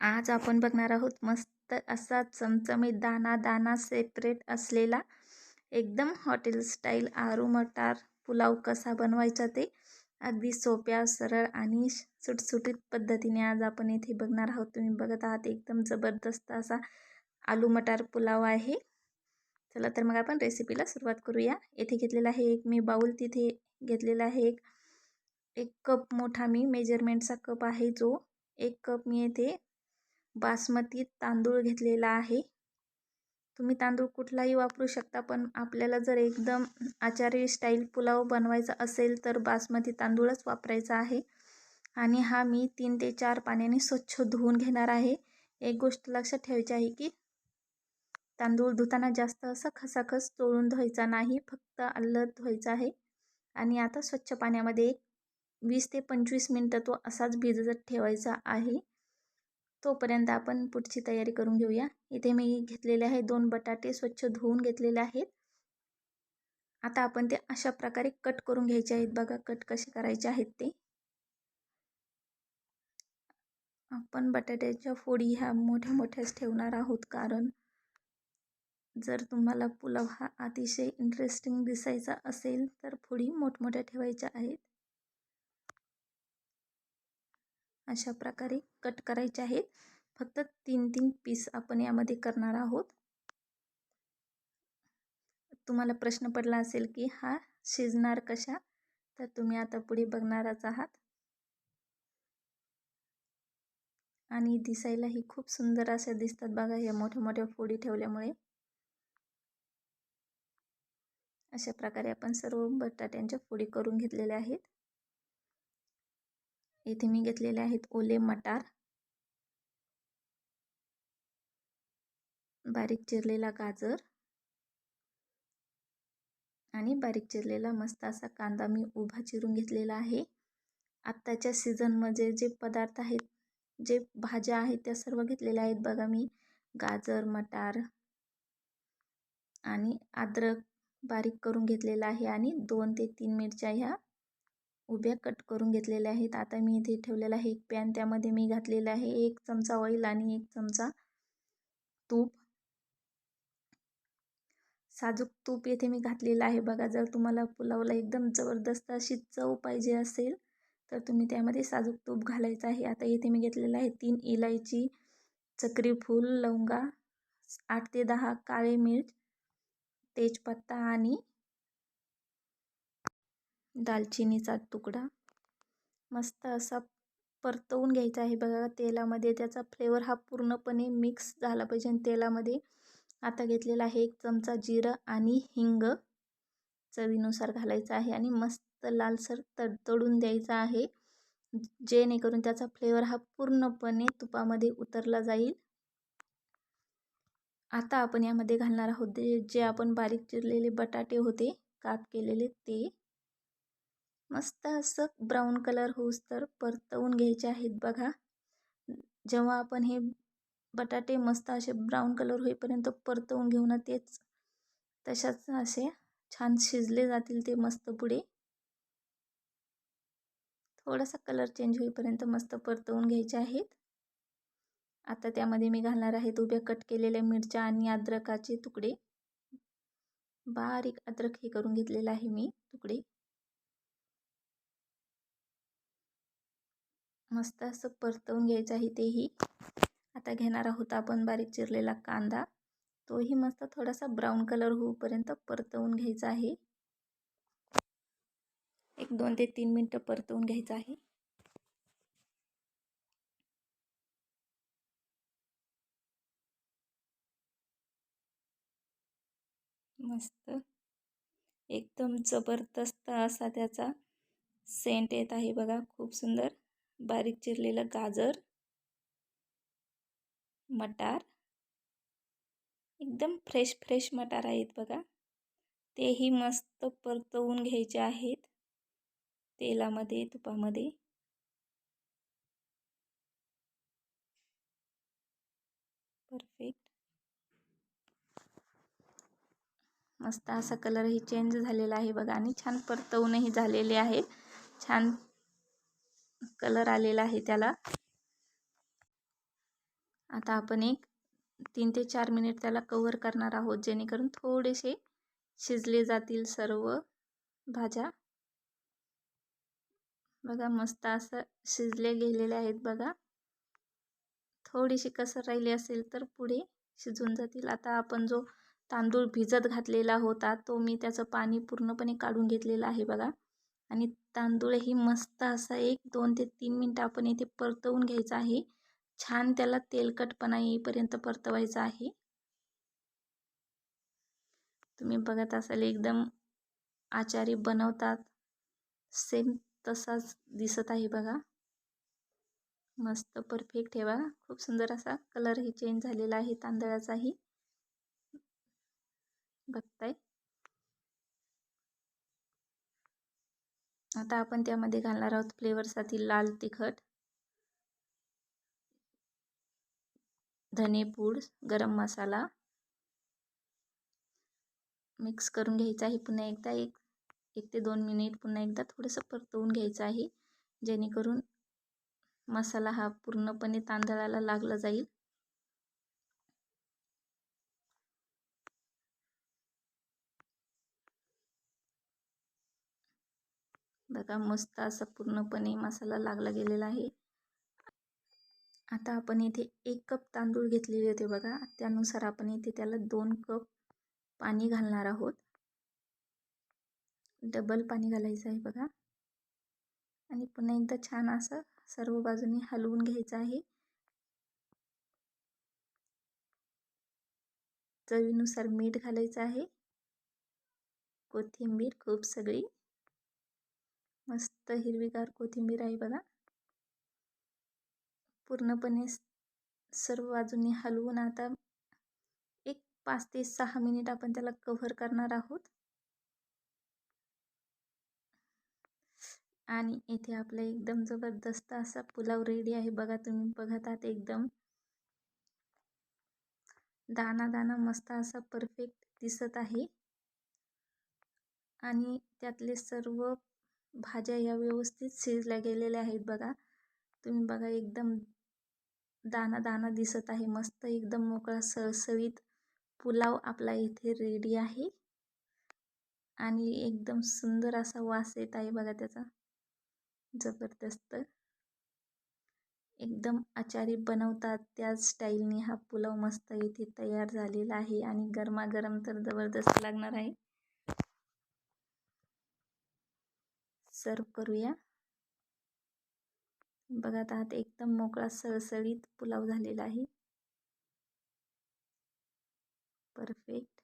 आज आपण बघणार आहोत मस्त असा चमचमीत दाना दाना सेपरेट असलेला एकदम हॉटेल स्टाईल आरू मटार पुलाव कसा बनवायचा ते अगदी सोप्या सरळ आणि सुटसुटीत पद्धतीने आज आपण इथे बघणार आहोत. तुम्ही बघत आहात एकदम जबरदस्त असा आलू मटार पुलाव आहे. चला तर मग आपण रेसिपीला सुरुवात करूया. येथे घेतलेला आहे एक मी बाऊल तिथे घेतलेला आहे एक एक कप मोठा मी मेजरमेंटचा कप आहे जो. एक कप मी येथे बासमती तांदूळ घेतलेला आहे. तुम्ही तांदूळ कुठलाही वापरू शकता पण आपल्याला जर एकदम आचारी स्टाईल पुलाव बनवायचा असेल तर बासमती तांदूळच वापरायचा आहे. आणि हा मी तीन ते चार पाण्याने स्वच्छ धुवून घेणार आहे. एक गोष्ट लक्षात ठेवायची आहे की तांदूळ धुताना जास्त असं खसाखस चोळून धुवायचा नाही फक्त अल्लद धुवायचा आहे. आणि आता स्वच्छ पाण्यामध्ये एक वीस ते पंचवीस मिनटं तो असाच भिजत ठेवायचा आहे. तोपर्यंत आपण पुढची तयारी करून घेऊया. इथे मी घेतलेले आहे दोन बटाटे स्वच्छ धुवून घेतलेले आहेत. आता आपण ते अशा प्रकारे कट करून घ्यायचे आहेत. बघा कट कसे करायचे आहेत ते. आपण बटाट्याच्या फोडी ह्या मोठ्या मोठ्याच ठेवणार आहोत. कारण जर तुम्हाला पुलाव हा अतिशय इंटरेस्टिंग दिसायचा असेल तर फोडी मोठमोठ्या ठेवायच्या आहेत. अशा प्रकारे कट करायचे आहेत. फक्त तीन तीन पीस आपण यामध्ये करणार आहोत. तुम्हाला प्रश्न पडला असेल की हा शिजणार कशा? तर तुम्ही आता पुढे बघणारच आहात. आणि दिसायलाही खूप सुंदर अशा दिसतात बघा या मोठ्या मोठ्या फोडी ठेवल्यामुळे. अशा प्रकारे आपण सर्व बटाट्यांच्या फोडी करून घेतलेल्या आहेत. इथे मी घेतलेले आहेत ओले मटार. बारीक चिरलेला गाजर. आणि बारीक चिरलेला मस्त असा कांदा मी उभा चिरून घेतलेला आहे. आत्ताच्या सीझनमध्ये जे पदार्थ आहेत जे भाज्या आहेत त्या सर्व घेतलेल्या आहेत बघा मी. गाजर मटार. आणि अद्रक बारीक करून घेतलेला आहे आणि दोन ते तीन मिरच्या ह्या उभ्या कट करून घेतलेल्या आहेत. आता मी इथे ठेवलेला आहे एक पॅन. त्यामध्ये मी घातलेला आहे एक चमचा ऑइल आणि एक चमचा तूप. साजूक तूप येथे मी घातलेलं आहे. बघा जर तुम्हाला पुलावला एकदम जबरदस्त अशी चव पाहिजे असेल तर तुम्ही त्यामध्ये साजूक तूप घालायचं आहे. आता इथे मी घेतलेलं आहे तीन इलायची चक्री फूल लवंगा आठ ते दहा काळे मिर्च तेजपत्ता आणि दालचिनीचा तुकडा. मस्त असा परतवून घ्यायचा आहे बघा तेलामध्ये. त्याचा फ्लेवर हा पूर्णपणे मिक्स झाला पाहिजे आणि तेलामध्ये आता घेतलेला आहे एक चमचा जिरं आणि हिंग चवीनुसार घालायचं आहे आणि मस्त लालसर तडतडून द्यायचा आहे. जेणेकरून त्याचा फ्लेवर हा पूर्णपणे तुपामध्ये उतरला जाईल. आता आपण यामध्ये घालणार आहोत जे आपण बारीक चिरलेले बटाटे होते काप केलेले ते. मस्त असं ब्राऊन कलर होऊस तर परतवून घ्यायचे आहेत बघा. जेव्हा आपण हे बटाटे मस्त असे ब्राऊन कलर होईपर्यंत परतवून घेऊ ना तेच तशाच असे छान शिजले जातील ते मस्त पुढे. थोडासा कलर चेंज होईपर्यंत मस्त परतवून घ्यायचे आहेत. आता त्यामध्ये मी घालणार आहेत उभ्या कट केलेल्या मिरच्या आणि अद्रकाचे तुकडे. बारीक अद्रक हे करून घेतलेलं आहे मी तुकडे. मस्त असं परतवून घ्यायचं आहे तेही. आता घेणार आहोत आपण बारीक चिरलेला कांदा. तोही मस्त थोडासा ब्राऊन कलर होऊपर्यंत परतवून घ्यायचा आहे. एक दोन ते तीन मिनटं परतवून घ्यायचं आहे. मस्त. एकदम जबरदस्त असा त्याचा सेंट येत आहे बघा. खूप सुंदर. बारीक चिरलेलं गाजर. मटार. एकदम फ्रेश फ्रेश मटार आहेत बघा. तेही मस्त परतवून घ्यायचे आहेत. तेलामध्ये तुपामध्ये. परफेक्ट मस्त असा कलरही चेंज झालेला आहे बघा आणि छान परतवूनही झालेले आहेत. छान कलर आलेला आहे त्याला. आता आपण एक तीन ते चार मिनिट त्याला कव्हर करणार आहोत जेणेकरून थोडेसे शिजले जातील सर्व भाज्या. बघा मस्त असं शिजले गेलेले आहेत बघा. थोडीशी कसर राहिली असेल तर पुढे शिजून जातील. आता आपण जो तांदूळ भिजत घातलेला होता तो मी त्याचं पाणी पूर्णपणे काढून घेतलेलं आहे बघा. आणि तांदूळही मस्त असा एक दोन ते तीन मिनटं आपण इथे परतवून घ्यायचं आहे. छान त्याला तेलकटपणा येईपर्यंत परतवायचं आहे. तुम्ही बघत असाल एकदम आचारी बनवतात. सेम तसाच दिसत आहे बघा. मस्त परफेक्ट ठेवा खूप सुंदर असा कलरही चेंज झालेला आहे तांदळाचाही. बघताय. आता आपण त्यामध्ये घालणार आहोत फ्लेवरसाठी लाल तिखट धनेपूड गरम मसाला. मिक्स करून घ्यायचा आहे पुन्हा एकदा एक एक ते दोन मिनिट पुन्हा एकदा थोडंसं परतवून घ्यायचं आहे जेणेकरून मसाला हा पूर्णपणे तांदळाला लागला जाईल. बघा मस्त असा पूर्णपणे मसाला लागला गेलेला आहे. आता आपण इथे एक कप तांदूळ घेतलेले होते बघा. त्यानुसार आपण इथे त्याला दोन कप पाणी घालणार आहोत. डबल पाणी घालायचं आहे बघा. आणि पुन्हा एकदा छान असं सर्व बाजूनी हलवून घ्यायचं आहे. चवीनुसार मीठ घालायचं आहे. कोथिंबीर खूप सगळी. मस्त हिरवीगार कोथिंबीर आहे बघा. पूर्णपणे सर्व बाजूंनी हलवून आता एक पाच ते सहा मिनिट आपण त्याला कव्हर करणार आहोत. आणि इथे आपला एकदम जबरदस्त असा पुलाव रेडी आहे बघा तुम्ही बघत आहात एकदम. दाना दाना मस्त असा परफेक्ट दिसत आहे. आणि त्यातले सर्व भाज्या या व्यवस्थित शिजल्या गेलेल्या आहेत बघा. तुम्ही बघा एकदम दाना दाना दिसत आहे मस्त एकदम मोकळा सळसळीत पुलाव आपला इथे रेडी आहे. आणि एकदम सुंदर असा वास येत आहे बघा त्याचा. जबरदस्त. एकदम आचारी बनवतात त्याच स्टाईलने हा पुलाव मस्त इथे तयार झालेला आहे आणि गरमागरम तर जबरदस्त लागणार आहे. सर्व करूया. बघत आहात एकदम मोकळा सळसळीत पुलाव झालेला आहे. परफेक्ट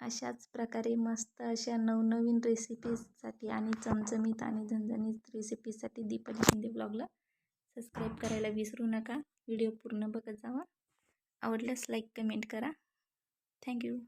अशाच प्रकारे मस्त अशा नवनवीन रेसिपीजसाठी आणि चमचमीत आणि झणझणीत रेसिपीजसाठी दीपक शिंदे ब्लॉगला सबस्क्राईब करायला विसरू नका. व्हिडिओ पूर्ण बघत जावा. आवडल्यास लाईक कमेंट करा. थँक्यू